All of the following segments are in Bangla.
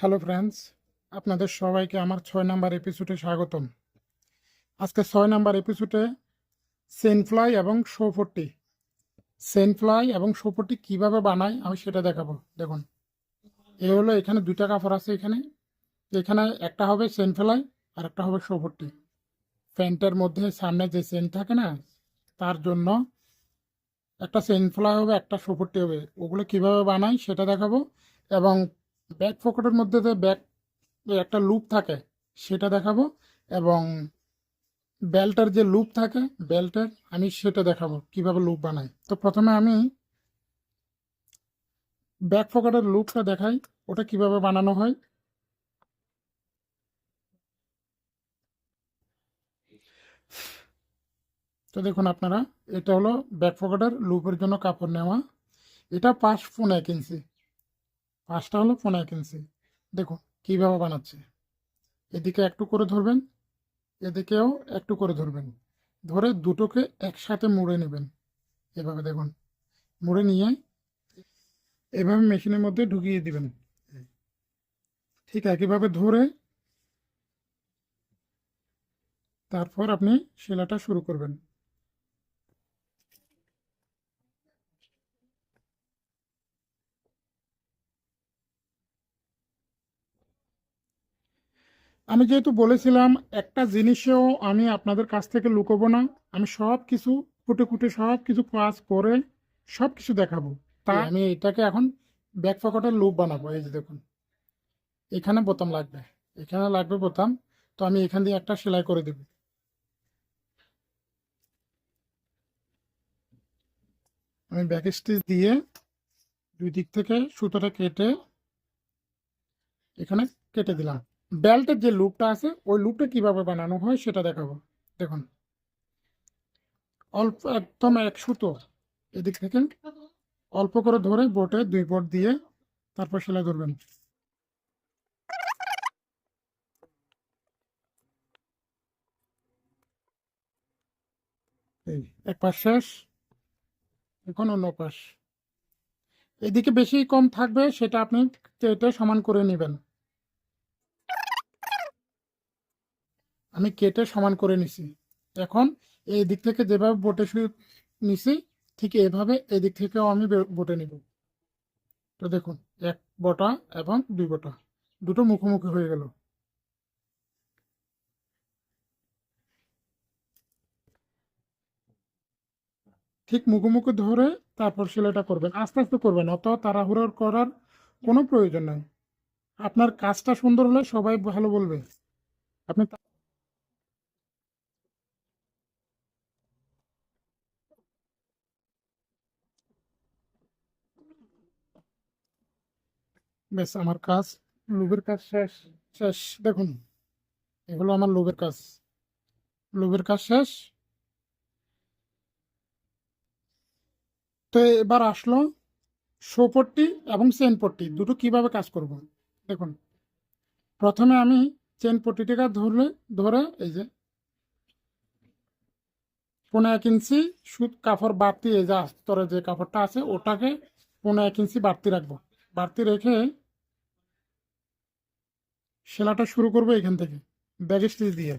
হ্যালো ফ্রেন্ডস, আপনাদের সবাইকে আমার ছয় নাম্বার এপিসোডে স্বাগতম। আজকে ছয় নাম্বার এপিসোডে সেনফ্লাই এবং শোফটি সেনফ্লাই এবং শোফটি কীভাবে বানাই আমি সেটা দেখাবো। দেখুন, এ হলো এখানে দুইটা কাপড় আছে এখানে। এখানে একটা হবে সেনফ্লাই আর একটা হবে শোফটি প্যান্টের মধ্যে সামনে যে সেন থাকে না, তার জন্য একটা সেনফ্লাই হবে, একটা শোফটি হবে। ওগুলো কীভাবে বানাই সেটা দেখাবো। এবং ব্যাক পকেটের মধ্যে যে ব্যাক একটা লুপ থাকে, সেটা দেখাবো এবং বেল্টের যে লুপ থাকে বেল্টের আমি সেটা দেখাবো কীভাবে লুপ বানাই। তো প্রথমে আমি ব্যাক পকেটের লুপটা দেখাই, ওটা কীভাবে বানানো হয়। তো দেখুন আপনারা, এটা হলো ব্যাক পকেটের লুপের জন্য কাপড় নেওয়া। এটা পাঁচ ফোন এক ইঞ্চি পাঁচটা হলো ইঞ্চি দেখুন কীভাবে বানাচ্ছে। এদিকে একটু করে ধরবেন, এদিকেও একটু করে ধরবেন। ধরে দুটোকে একসাথে মুড়ে নেবেন। এভাবে দেখুন, মুড়ে নিয়ে এভাবে মেশিনের মধ্যে ঢুকিয়ে দিবেন। ঠিক একইভাবে ধরে তারপর আপনি সেলাটা শুরু করবেন। আমি যেহেতু বলেছিলাম একটা জিনিসেও আমি আপনাদের কাছ থেকে লুকোবো না। আমি সব কিছু কুটে কুটে সব কিছু কাজ করে সব কিছু দেখাবো। তা আমি এটাকে এখন ব্যাক পকেটের লুপ বানাবো। এই যে দেখুন। এখানে বোতাম লাগবে। এখানে লাগবে বোতাম। তো আমি এখান দিয়ে একটা সেলাই করে দেব। আমি ব্যাক স্টিচ দিয়ে দুই দিক থেকে সুতোটা কেটে এখানে কেটে দিলাম। বেল্টের যে লুপটা আছে, ওই লুপটা কীভাবে বানানো হয় সেটা দেখাবো। দেখুন। অল্প একদম এক সুতো এদিক থেকে। অল্প করে ধরে বোটে দুই বোট দিয়ে তারপর সেলাই ধরবেন। এক পাশ শেষ, এখন অন্য পাশ। এদিকে বেশি কম থাকবে, সেটা আপনি সমান করে নেবেন। আমি কেটে সমান করে নিছি। এখন এই দিক থেকে যেভাবে বোটে শুয়ে নিছি, ঠিক এভাবে এই দিক থেকেও আমি বোটে নিব। তো দেখুন, এক বটা এবং দুই বটা, দুটো মুখোমুখি হয়ে গেল। ঠিক মুখোমুখি ধরে তারপর সেলাইটা করবেন। আস্তে আস্তে করবেন, অত তাড়াহুড়ো করার কোনো প্রয়োজন নাই। আপনার কাজটা সুন্দর হলে সবাই ভালো বলবে। আপনি বেশ আমার কাজ লোভের কাজ শেষ। শেষ। দেখুন এগুলো আমার লোভের কাজ। লোভের কাজ শেষ। তো এবার আসলো শো পট্টি এবং চেন পট্টি। দুটো কীভাবে কাজ করব? দেখুন প্রথমে আমি চেন পট্টিটাকে ধরলে ধরে এই যে পনেরো এক ইঞ্চি সুদ কাপড় বাড়তি এই যে আস্তরে যে কাপড়টা আছে ওটাকে পনেরো এক ইঞ্চি বাড়তি রাখব। বাড়তি রেখে সেলাটা শুরু করব এখান থেকে। ব্যাগ স্টিচ দিয়ে।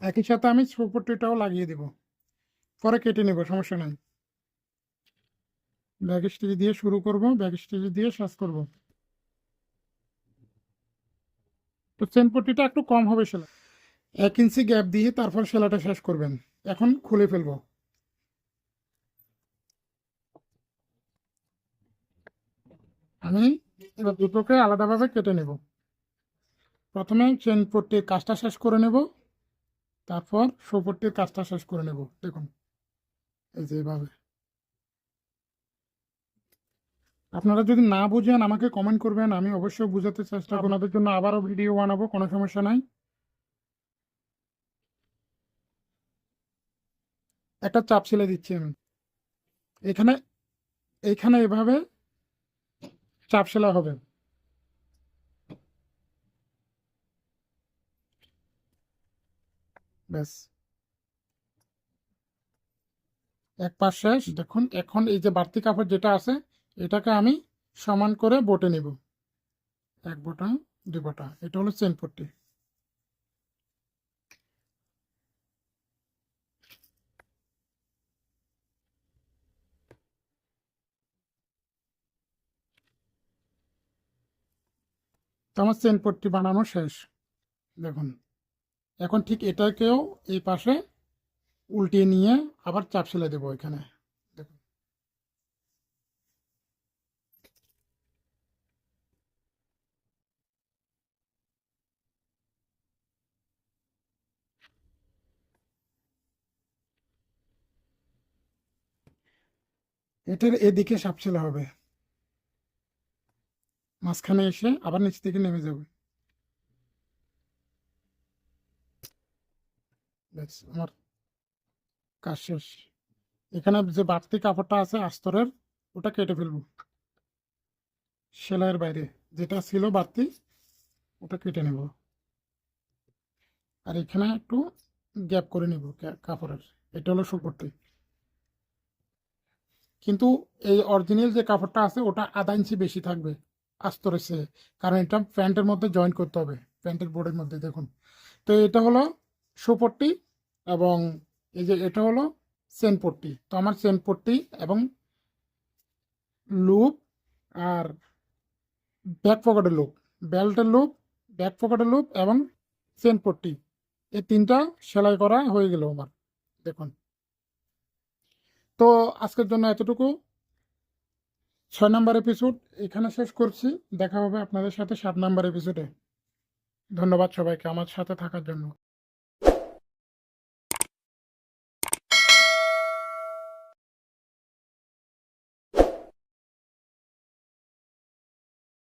একই সাথে আমি ছোপট্টিটাও লাগিয়ে দেব। পরে কেটে নেব, সমস্যা নাই। ব্যাগ স্টিচ দিয়ে শুরু করব, ব্যাগ স্টিচ দিয়ে শেষ করব। তো চেন পট্টিটা একটু কম হবে সেলা এক ইঞ্চি গ্যাপ দিয়ে তারপর সেলাটা শেষ করবেন। এখন খুলে ফেলব। আমি এবার দুটোকে আলাদাভাবে কেটে নেব। প্রথমে চেন পট্টির কাজটা শেষ করে নেব। তারপর সোপট্টির কাজটা শেষ করে নেব। দেখুন এই যে এভাবে। আপনারা যদি না বুঝেন আমাকে কমেন্ট করবেন। আমি অবশ্যই বুঝাতে চেষ্টা আপনাদের জন্য আবারও ভিডিও বানাবো কোনো সমস্যা নাই। একটা চাপ ছেলে দিচ্ছি আমি। এখানে এখানে এভাবে চাপ সেলা হবে। ব্যাস। এক পাশ শেষ। দেখুন, এখন এই যে বাড়তি কাপড় যেটা আছে, এটাকে আমি সমান করে বটে নিব। এক বোটা, দুই বোটা। এটা হলো চেন পট্টি। তো আমার চেন পট্টি বানানো শেষ। দেখুন, এখন ঠিক এটাকেও এই পাশে উল্টিয়ে নিয়ে আবার চাপ সেলাই দেবো এখানে। দেখুন। এটার এদিকে চাপ সেলাই হবে। মাঝখানে এসে আবার নিচ থেকে নেমে যাবে। আমার কাজ শেষ। এখানে যে বাড়তি কাপড়টা আছে আস্তরের, ওটা কেটে ফেলব। সেলাইয়ের বাইরে যেটা ছিল বাড়তি, ওটা কেটে নেব। আর এখানে একটু গ্যাপ করে নেব কাপড়ের। এটা হলো সুপট্টি। কিন্তু এই অরিজিনাল যে কাপড়টা আছে, ওটা আধা ইঞ্চি বেশি থাকবে। আস্তরের রয়েছে। কারণ এটা প্যান্টের মধ্যে জয়েন করতে হবে। প্যান্টের বোর্ডের মধ্যে, দেখুন। তো এটা হলো সুপট্টি এবং এই যে এটা হলো চেন পট্টি। তো আমার চেন পট্টি এবং লুপ আর ব্যাক পকেটের লুপ বেল্টের লুপ ব্যাক পকেটের লুপ এবং চেন পট্টি। এই তিনটা সেলাই করা হয়ে গেল আমার। দেখুন। তো আজকের জন্য এতটুকু। ছয় নম্বর এপিসোড এখানে শেষ করছি। দেখা হবে আপনাদের সাথে সাত নম্বর এপিসোডে ধন্যবাদ সবাইকে আমার সাথে থাকার জন্য।